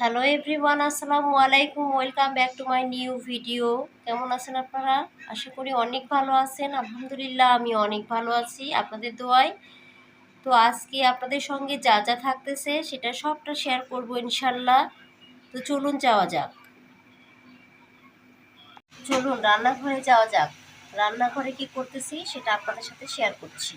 Hello everyone আসসালামু আলাইকুম welcome back to my new video কেমন আছেন আপনারা? আশা করি অনেক ভালো আছেন। আলহামদুলিল্লাহ, আমি অনেক ভালো আছি আপনাদের দোয়ায়। তো আজকে আপনাদের সঙ্গে যা যা থাকতেছে, সেটা সবটা শেয়ার করব ইনশাল্লাহ। তো চলুন যাওয়া যাক। চলুন, রান্নাঘরে যাওয়া যাক। রান্নাঘরে কি করতেছি, সেটা আপনাদের সাথে শেয়ার করছি।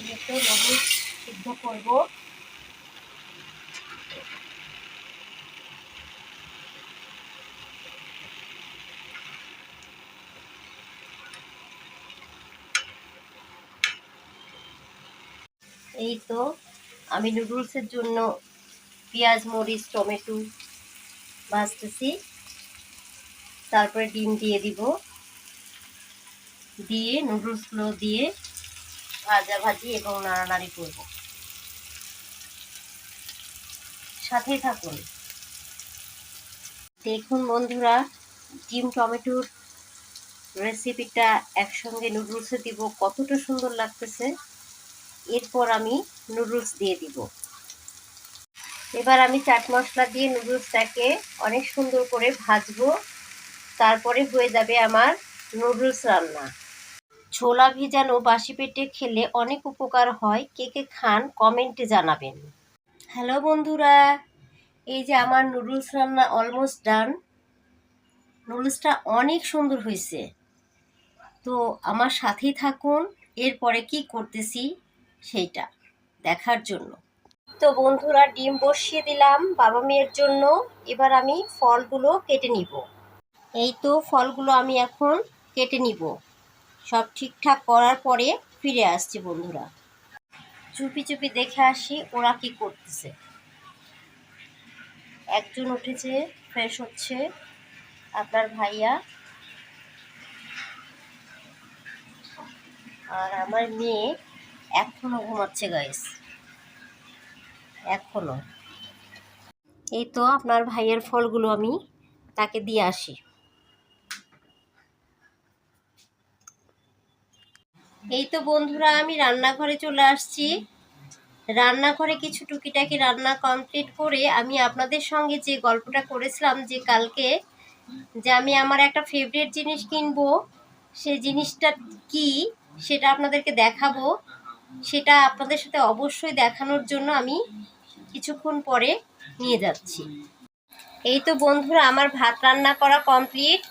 আমি নুডলস সিদ্ধ করব। এই তো, আমি নুডলসের জন্য পেঁয়াজ, মরিচ, টমেটো ভাজতেছি। তারপরে ডিম দিয়ে দিব। দিয়ে নুডলসগুলো দিয়ে ভাজা ভাজি এবং নাড়ানাড়ি করব। সাথেই থাকুন। দেখুন বন্ধুরা, ডিম টমেটোর রেসিপিটা একসঙ্গে নুডলসে দিব, কতটা সুন্দর লাগতেছে। এরপর আমি নুডলস দিয়ে দিব। এবার আমি চাট মশলা দিয়ে নুডলসটাকে অনেক সুন্দর করে ভাজবো। তারপরে হয়ে যাবে আমার নুডলস রান্না। ছোলা ভেজানো বাসি পেটে খেলে অনেক উপকার হয়। কে কে খান কমেন্টে জানাবেন। হ্যালো বন্ধুরা, এই যে আমার নুডলস রান্না অলমোস্ট ডান নুডলসটা অনেক সুন্দর হয়েছে। তো আমার সাথেই থাকুন, এরপরে কি করতেছি সেইটা দেখার জন্য। তো বন্ধুরা, ডিম বসিয়ে দিলাম বাবা মেয়ের জন্য। এবার আমি ফলগুলো কেটে নিব। এই তো ফলগুলো আমি এখন কেটে নিব। সব ঠিকঠাক করার পরে ফিরে আসছি বন্ধুরা। চুপি চুপি দেখে আসি ওরা কি করতেছে। একজন উঠেছে ফ্রেশ হচ্ছে। আপনার ভাইয়া। আর আমার মেয়ে এখনও ঘুমাচ্ছে গাইস এখনও। এই তো আপনার ভাইয়ের ফলগুলো আমি তাকে দিয়ে আসি। এই তো বন্ধুরা, আমি রান্নাঘরে চলে আসছি। রান্নাঘরে কিছু টুকিটাকি রান্না কমপ্লিট করে আমি আপনাদের সঙ্গে যে গল্পটা করেছিলাম যে কালকে, যে আমি আমার একটা ফেভারিট জিনিস কিনবো সে জিনিসটা কি সেটা আপনাদেরকে দেখাবো। সেটা আপনাদের সাথে অবশ্যই দেখানোর জন্য আমি কিছুক্ষণ পরে নিয়ে যাচ্ছি। এই তো বন্ধুরা, আমার ভাত রান্না করা কমপ্লিট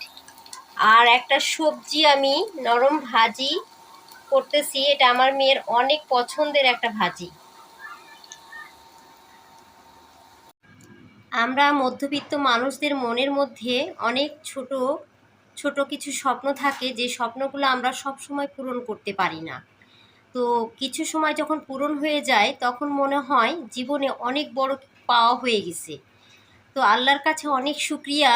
আর একটা সবজি আমি, নরম ভাজি করতেছি, এটা আমার মেয়ের অনেক পছন্দের একটা ভাজি। আমরা মধ্যবিত্ত মানুষদের মনের মধ্যে অনেক ছোট ছোট কিছু স্বপ্ন থাকে, যে স্বপ্নগুলো আমরা সব সময় পূরণ করতে পারি না। তো কিছু সময় যখন পূরণ হয়ে যায়, তখন মনে হয় জীবনে অনেক বড় পাওয়া হয়ে গেছে। তো আল্লাহর কাছে অনেক শুক্রিয়া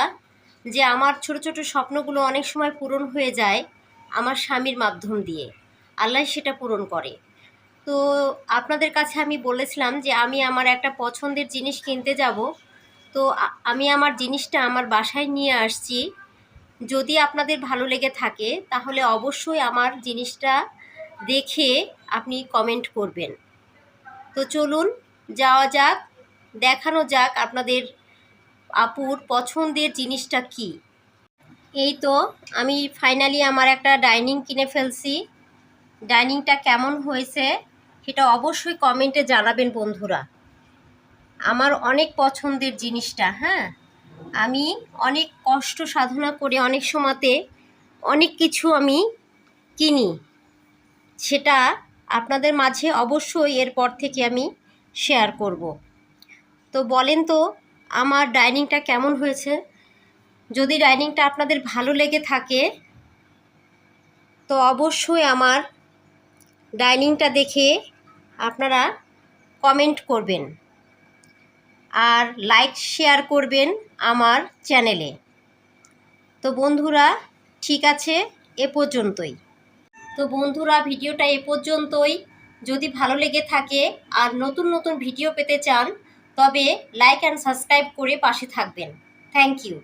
যে আমার ছোট ছোট স্বপ্নগুলো অনেক সময় পূরণ হয়ে যায় আমার স্বামীর মাধ্যম দিয়ে। আল্লাহ সেটা পূরণ করে। তো আপনাদের কাছে আমি বলেছিলাম যে আমি আমার একটা পছন্দের জিনিস কিনতে যাব। তো আমি আমার জিনিসটা আমার বাসায় নিয়ে আসছি। যদি আপনাদের ভালো লেগে থাকে, তাহলে অবশ্যই আমার জিনিসটা দেখে আপনি কমেন্ট করবেন। তো চলুন, যাওয়া যাক, দেখানো যাক আপনাদের আপুর পছন্দের জিনিসটা কি। এই তো, আমি ফাইনালি আমার একটা ডাইনিং কিনে ফেলছি। ডাইনিংটা কেমন হয়েছে সেটা অবশ্যই কমেন্টে জানাবেন বন্ধুরা। আমার অনেক পছন্দের জিনিসটা হ্যাঁ? আমি অনেক কষ্ট সাধনা করে অনেক সময়তে অনেক কিছু আমি কিনি। সেটা আপনাদের মাঝে অবশ্যই এরপর থেকে আমি শেয়ার করব। তো বলেন তো, আমার ডাইনিংটা কেমন হয়েছে? যদি ডাইনিংটা আপনাদের ভালো লেগে থাকে, তো অবশ্যই আমার ডাইনিংটা দেখে আপনারা কমেন্ট করবেন আর লাইক, শেয়ার করবেন আমার চ্যানেলে। তো বন্ধুরা, ঠিক আছে, এ পর্যন্তই। তো বন্ধুরা, ভিডিওটা এ পর্যন্তই। যদি ভালো লেগে থাকে আর নতুন নতুন ভিডিও পেতে চান, তবে লাইক অ্যান্ড সাবস্ক্রাইব করে পাশে থাকবেন। Thank you.